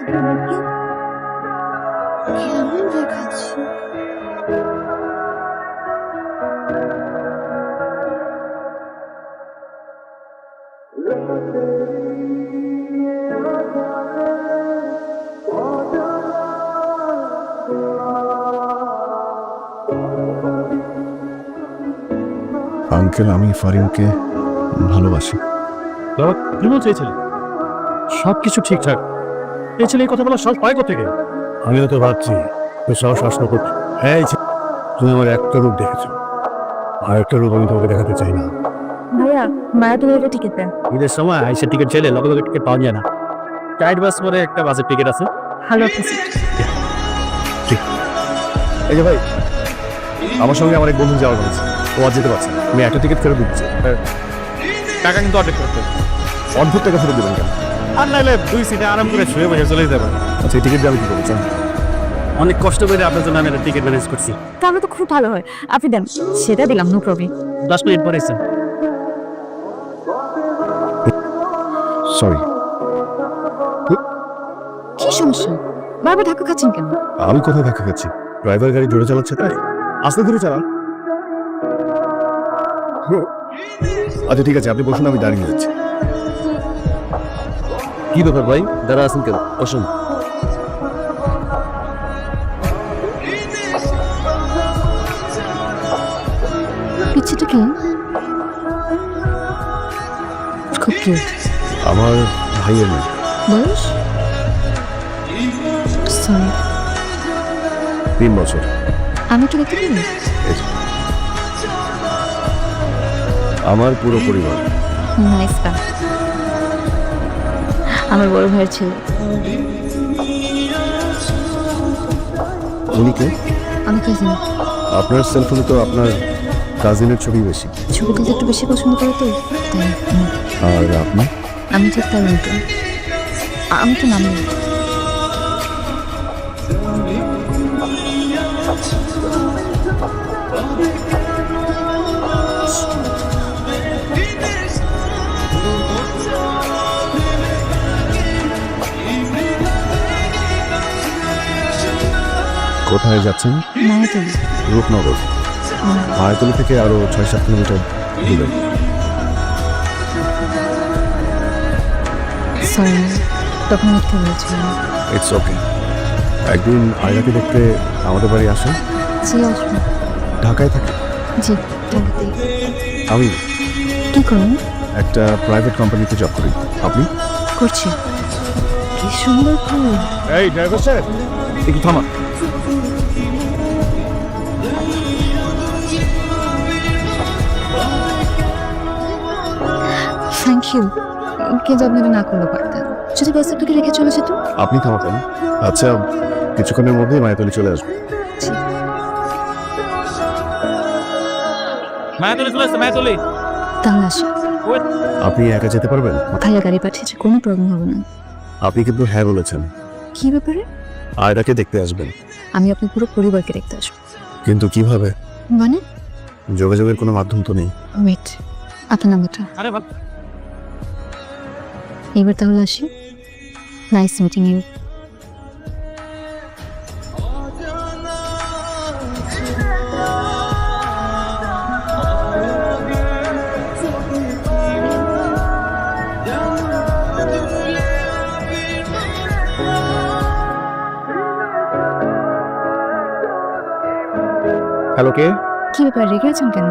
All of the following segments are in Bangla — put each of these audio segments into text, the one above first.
কেমন দেখাচ্ছে আঙ্কেল আমি ফারিনকে ভালোবাসি। বাবা কি বলছে এই ছেলে সব কিছু ঠিকঠাক। এই ছেলে এই কথা বলার সাহস পায় থেকে আমিও তো ভাবছি তো সাহস আসলো করতে হ্যাঁ এই তুমি আমার একটা রূপ দেখেছ। আর একটা রূপ আমি তোমাকে দেখাতে চাই না। ভাইয়া মায়া তুমি এটা টিকিট দেন। ঈদের সময় আইসের টিকিট চাইলে লগে লগে টিকিট পাওয়া যায় না। টাইট বাস পরে একটা বাসের টিকিট আছে। ভালো এই যে ভাই আমার সঙ্গে আমার এক বন্ধু যাওয়ার কথা ও আজ যেতে পারছে না। আমি একটা টিকিট ফেরত দিচ্ছি। টাকা কিন্তু অর্ধেক করতে হবে। অর্ধেক টাকা ফেরত দেবেন কেন? আর নাইলে দুই সিটে আরাম করে শুয়ে বসে চলে যেতে পারে আচ্ছা এই টিকিট দিয়ে আমি কি করব অনেক কষ্ট করে আপনার জন্য আমি একটা টিকিট ম্যানেজ করছি। তাহলে তো খুব ভালো হয়। আপনি দেন সেটা দিলাম নো প্রবলেম দশ মিনিট পরে এসেছেন সরি কি সমস্যা? বারবার ধাক্কা খাচ্ছেন কেন? আমি কোথায় ধাক্কা খাচ্ছি? ড্রাইভার গাড়ি জোরে চালাচ্ছে তাই? আস্তে ধীরে চালান। আচ্ছা ঠিক আছে আপনি বসুন আমি দাঁড়িয়ে যাচ্ছি। কি ব্যাপার ভাই? দাঁড়া আছেন কেন? বসুন। পিচ্ছিটা কি খুব কিউট আমার ভাইয়ের মেয়ে। বয়স? সরি তিন বছর। আমি একটু দেখতে পারি আমার পুরো পরিবার। নাইস আমার বড় ভাইয়ের ছেলে। উনি কে? আমি কাজিন আপনার সেলফোনে তো আপনার কাজিনের ছবি বেশি। ছবি তুলতে একটু বেশি পছন্দ করে তো তাই। আর আপনি? আমি ঠিক তাই উল্টো আমি তো নামি কোথায় যাচ্ছেন? মায়াতলি। রূপনগর। মায়াতলি থেকে আরও ছয় সাত কিলোমিটার দূরে। সরি তখন মিথ্যে বলেছিলাম ইটস ওকে একদিন আয়নাকে দেখতে আমাদের বাড়ি আসেন? জি আসব। ঢাকায় থাকে জি ঢাকাতেই। আমি কি করুন? একটা প্রাইভেট কোম্পানিতে জব করি। আপনি? করছি। কি সুন্দর এই ড্রাইভার স্যার একটু থামা ইউ কিন্তু আপনি না করলে পারতেন যদি বাস আপনাকে রেখে চলে যেত? আপনি থামাতেন। আচ্ছা কিছুক্ষণের মধ্যেই মায়াতলি চলে আসবে। মায়াতলি চলে আসছে মায়াতলি। তাহলে আসি। আপনি একা যেতে পারবেন? ভাইয়া গাড়ি পাঠিয়েছে কোনো প্রবলেম হবে না। আপনি কিন্তু হ্যাঁ বলেছেন। কি ব্যাপারে? আয়রাকে দেখতে আসবেন। আমি আপনার পুরো পরিবারকে দেখতে আসব। কিন্তু কীভাবে? মানে? যোগাযোগের কোনো মাধ্যম তো নেই। ওয়েট আপনার নাম্বারটা? আরে বাপ। এবার তাহলে আসি। নাইস মিটিং ইউ হ্যালো কে? কি ব্যাপার রেগে আছেন কেন?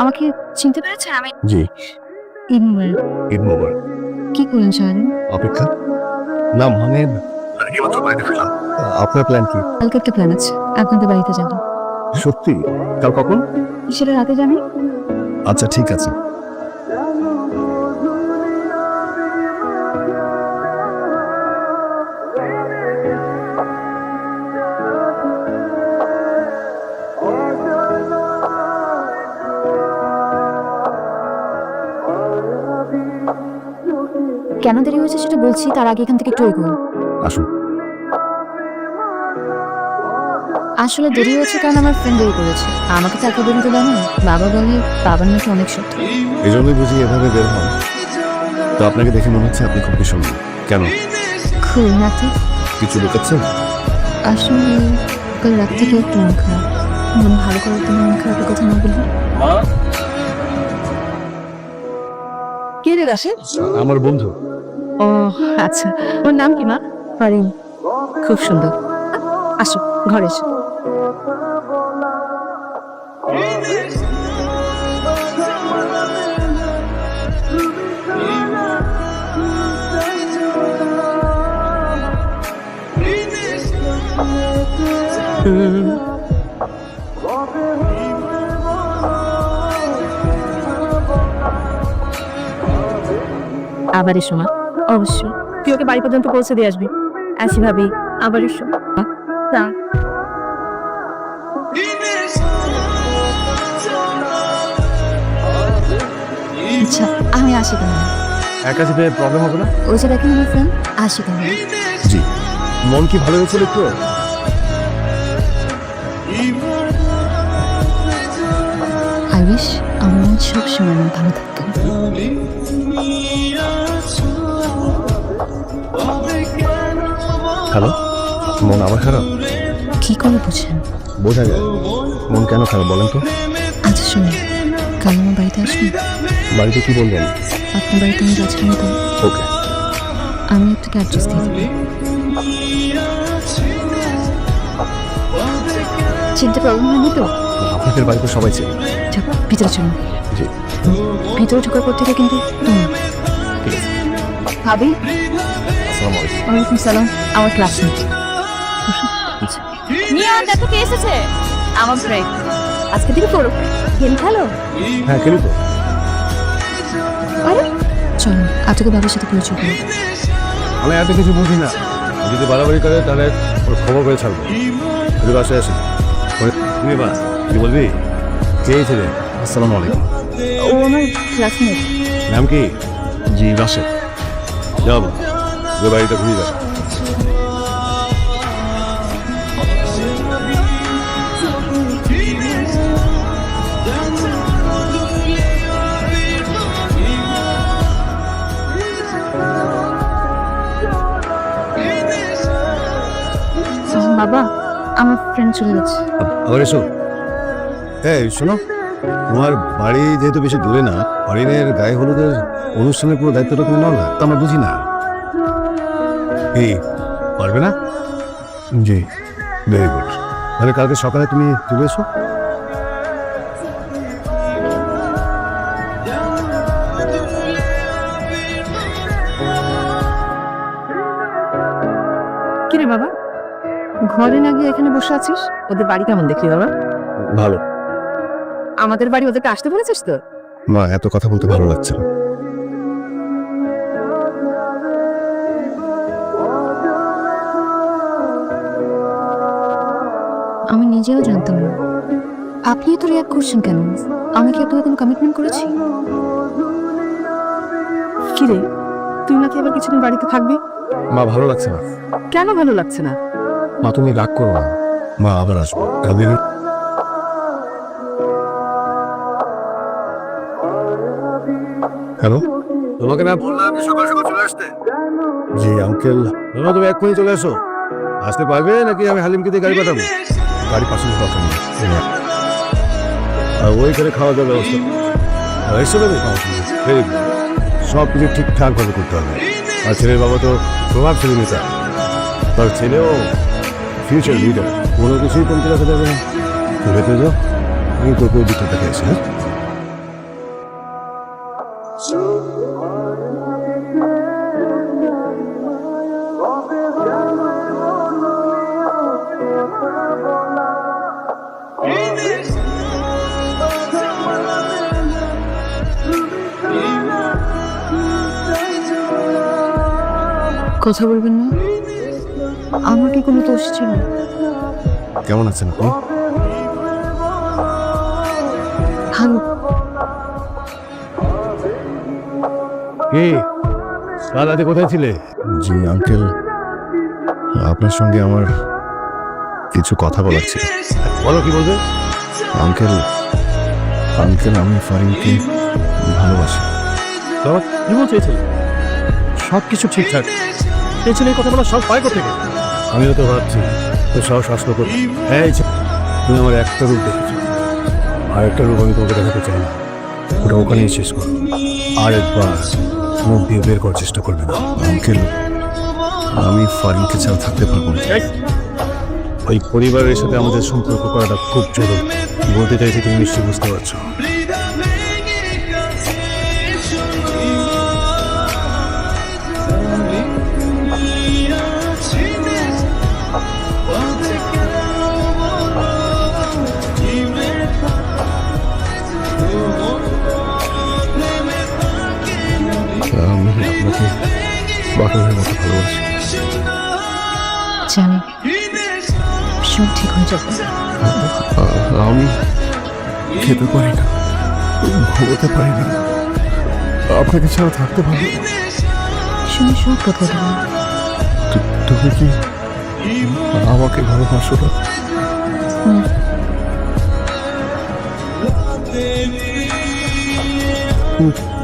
আমাকে চিনতে পেরেছেন? আমি জি। ইনওয়ার ঈদ মোবারক কি করলেন সারাদিন অপেক্ষা। না মানে এইমাত্র বাইরে ফেলাম আপনার প্ল্যান কি? কালকে একটা প্ল্যান আছে। আপনাদের বাড়িতে যাব। সত্যি? কাল কখন? সেটা রাতে জানি আচ্ছা ঠিক আছে। কেন দেরি হয়েছে সেটা বলছি তার আগে এখান থেকে একটু এগোন। আসুন। আসলে দেরি হয়েছে কারণ আমার ফ্রেন্ড দেরি করেছে। আমাকে তাকে বেরোতে দেয় না বাবা বলে বাবার নাকি অনেক সত্য। এই জন্যই বুঝি এভাবে বের হন। তো আপনাকে দেখে মনে হচ্ছে আপনি খুব ভীষণ কেন? খুব নাকি কিছু লুকাচ্ছেন আসলে কাল রাত থেকে একটু মন খারাপ। মন ভালো করার জন্য মন খারাপের কথা না বলি কে রে রাশে আমার বন্ধু। ও আচ্ছা। ওর নাম কি মা? পারিন খুব সুন্দর। আসো ঘরে এসো। আবার এসো মা। অবশ্যই। তুই ওকে বাড়ি পর্যন্ত পৌঁছে দিয়ে আসবি। আসি ভাবি আবার এসো। তা আচ্ছা আমি আসি তাহলে। একা যেতে প্রবলেম হবে না? ওই যে দেখেন আমার ফ্রেন্ড আসি তাহলে। জি। মন কি ভালো হয়েছিল একটু? আই উইশ আমার মন সবসময় আমার ভালো থাকতো। হ্যালো মন আবার খারাপ? কি করে বুঝেন বোঝা যায়। মন কেন খারাপ বলেন তো? আচ্ছা শুনুন। কাল আমার বাড়িতে আসুন। বাড়িতে কি বলবেন? আপনার বাড়িতে আমি যাচ্ছি তো ওকে। আমি আপনাকে অ্যাড্রেস দিয়ে দেবো। চিনতে প্রবলেম হয়নি তো? আপনাদের বাড়িতে সবাই যাক, ভিতরে চলুন। জি। ভিতরে ঢোকার পর থেকে কিন্তু ভাবি? আসসালামু আলাইকুম। ওয়ালাইকুম সালাম। আমার ক্লাসমেট মিয়া দেখো কে এসেছে। আমার ব্রেক আজকে থেকে পড়ো গেম খেলো? হ্যাঁ খেলি তো। আরে চলো আজকে বাবার সাথে পরিচয় করো আমি এত কিছু বুঝি না। যদি বাড়াবাড়ি করে তাহলে ওর খবর করে ছাড়বো। যদি বাসায় আসি তুমি বা কি বলবি? কে ছেলে? আসসালামু আলাইকুম। ও আমার ক্লাসমেট নাম কি? জি রাশেদ যাব যে বাড়িটা ঘুরে যাবে বাবা আমার ফ্রেন্ড চলে গেছে। আবার এসো। এই শোনো তোমার বাড়ি যেহেতু বেশি দূরে না হরিণের গায়ে হলুদের অনুষ্ঠানের পুরো দায়িত্বটা তুমি নাও না তা আমরা বুঝি না। কি? পারবে না? জি। ভেরি গুড তাহলে কালকে সকালে তুমি চলে এসো। কি রে বাবা? ঘরে না গিয়ে এখানে বসে আছিস? ওদের বাড়ি কেমন দেখলি বাবা? ভালো। আমাদের বাড়ি ওদেরকে আসতে বলেছিস তো? মা এত কথা বলতে ভালো লাগছে না। নিজেও জানতাম না। আপনি তো রিয়াক্ট করছেন কেন? আমি কি আপনাকে কোনো কমিটমেন্ট করেছি? কি রে? তুই নাকি এবার কিছুদিন বাড়িতে থাকবি? মা ভালো লাগছে না। কেন ভালো লাগছে না? মা তুমি রাগ করো না। মা আবার আসব। কালদিন হ্যালো? তোমাকে না বললাম সকাল সকাল চলে আসতে। জি আঙ্কেল তুমি এক্ষুনি চলে আসো আসতে পারবে নাকি আমি হালিমকে দিয়ে গাড়ি পাঠাবো? গাড়ি পাঠানো দরকার নেই আর ওইখানে খাওয়া দাওয়ার ব্যবস্থা। এসে দেবে ভেরি গুড সব কিছু ঠিকঠাকভাবে করতে হবে। আর ছেলের বাবা তো প্রভাবশালী নেতা। তার ছেলেও ফিউচার লিডার কোনো কিছুই কমতে রাখা যাবে না। ভেতরে যাও। আমি তোকে দিকটা দেখে এসে হ্যাঁ? কথা বলবেন না? আমার কি কোনো দোষ ছিল? কেমন আছেন আপনি? ভালো। কি? কাল রাতে কোথায় ছিলে? জি আঙ্কেল। আপনার সঙ্গে আমার কিছু কথা বলার ছিল। বলো কি বলবে? আঙ্কেল আঙ্কেল আমি ফারিনকে ভালোবাসি। জীবন চেয়েছিল সব কিছু ঠিকঠাক। এই ছেলে এই কথা বলার সাহস পায় থেকে আমিও তো ভাবছি তো সাহস আসলো করতে। এই ছে- তুমি আমার একটা রূপ দেখেছ। আরেকটা রূপ আমি তোমাকে দেখাতে চাই না। ওটা ওখানেই শেষ করো। আরেকবার মুখ দিয়ে বের করার চেষ্টা করবে না। আঙ্কেল আমি ফারিনকে ছাড়া থাকতে পারব না। ওই পরিবারের সাথে আমাদের সম্পর্ক করাটা খুব জরুরি। বলতে চাইছি তুমি নিশ্চয়ই বুঝতে পারছ। বাটনের মতো ভালোবাসি। জানি। সব ঠিক হয়ে যাবে। আমি খেতে পারি না ঘুমোতে পারি না। আপনাকে ছাড়া থাকতে পারি। শুনে সব কথা তুমি কি আমাকে ভালোবাসো না? হুম।